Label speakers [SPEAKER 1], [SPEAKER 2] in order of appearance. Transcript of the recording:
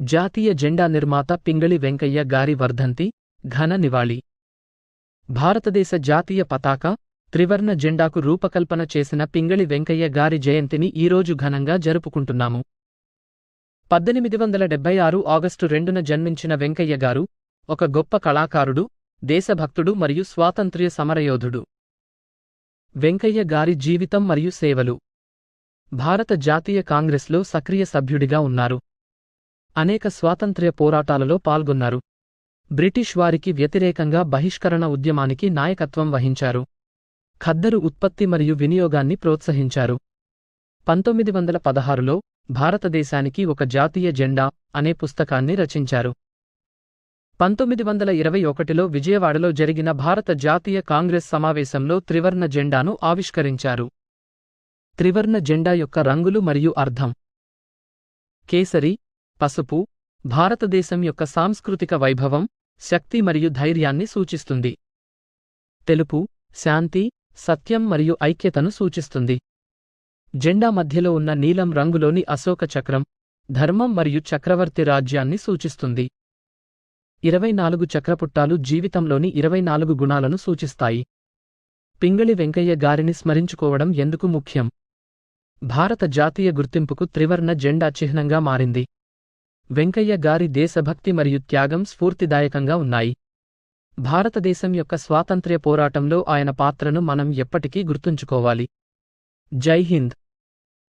[SPEAKER 1] జాతీయ జెండా నిర్మాత పింగళి వెంకయ్య గారి వర్ధంతి ఘన నివాళి. భారతదేశ జాతీయ పతాక త్రివర్ణ జెండాకు రూపకల్పన చేసిన పింగళి వెంకయ్య గారి జయంతిని ఈరోజు ఘనంగా జరుపుకుంటున్నాము. పద్దెనిమిది వందల డెబ్బై ఆరు ఆగస్టు రెండున జన్మించిన వెంకయ్య గారు ఒక గొప్ప కళాకారుడు దేశభక్తుడు మరియు స్వాతంత్ర్య సమరయోధుడు. వెంకయ్య గారి జీవితం మరియు సేవలు. భారత జాతీయ కాంగ్రెస్లో సక్రియ సభ్యుడిగా ఉన్నారు. అనేక స్వాతంత్ర్య పోరాటాలలో పాల్గొన్నారు. బ్రిటిష్ వారికి వ్యతిరేకంగా బహిష్కరణ ఉద్యమానికి నాయకత్వం వహించారు. ఖద్దరు ఉత్పత్తి మరియు వినియోగాన్ని ప్రోత్సహించారు. పంతొమ్మిది వందల పదహారులో భారతదేశానికి ఒక జాతీయ జెండా అనే పుస్తకాన్ని రచించారు. పంతొమ్మిది వందల ఇరవై ఒకటిలో విజయవాడలో జరిగిన భారత జాతీయ కాంగ్రెస్ సమావేశంలో త్రివర్ణ జెండాను ఆవిష్కరించారు. త్రివర్ణ జెండా యొక్క రంగులు మరియు అర్థం. కేసరి పసుపు భారతదేశం యొక్క సాంస్కృతిక వైభవం శక్తి మరియు ధైర్యాన్ని సూచిస్తుంది. తెలుపు శాంతి సత్యం మరియు ఐక్యతను సూచిస్తుంది. జెండా మధ్యలో ఉన్న నీలం రంగులోని అశోక చక్రం ధర్మం మరియు చక్రవర్తి రాజ్యాన్ని సూచిస్తుంది. ఇరవై నాలుగు చక్రపుట్టాలు జీవితంలోని ఇరవై నాలుగు గుణాలను సూచిస్తాయి. పింగళి వెంకయ్య గారిని స్మరించుకోవడం ఎందుకు ముఖ్యం? భారత జాతీయ గుర్తింపుకు త్రివర్ణ జెండా చిహ్నంగా మారింది. వెంకయ్య గారి దేశభక్తి మరియు త్యాగం స్ఫూర్తిదాయకంగా ఉన్నాయి. భారతదేశం యొక్క స్వాతంత్ర్య పోరాటంలో ఆయన పాత్రను మనం ఎప్పటికీ గుర్తుంచుకోవాలి. జై హింద్!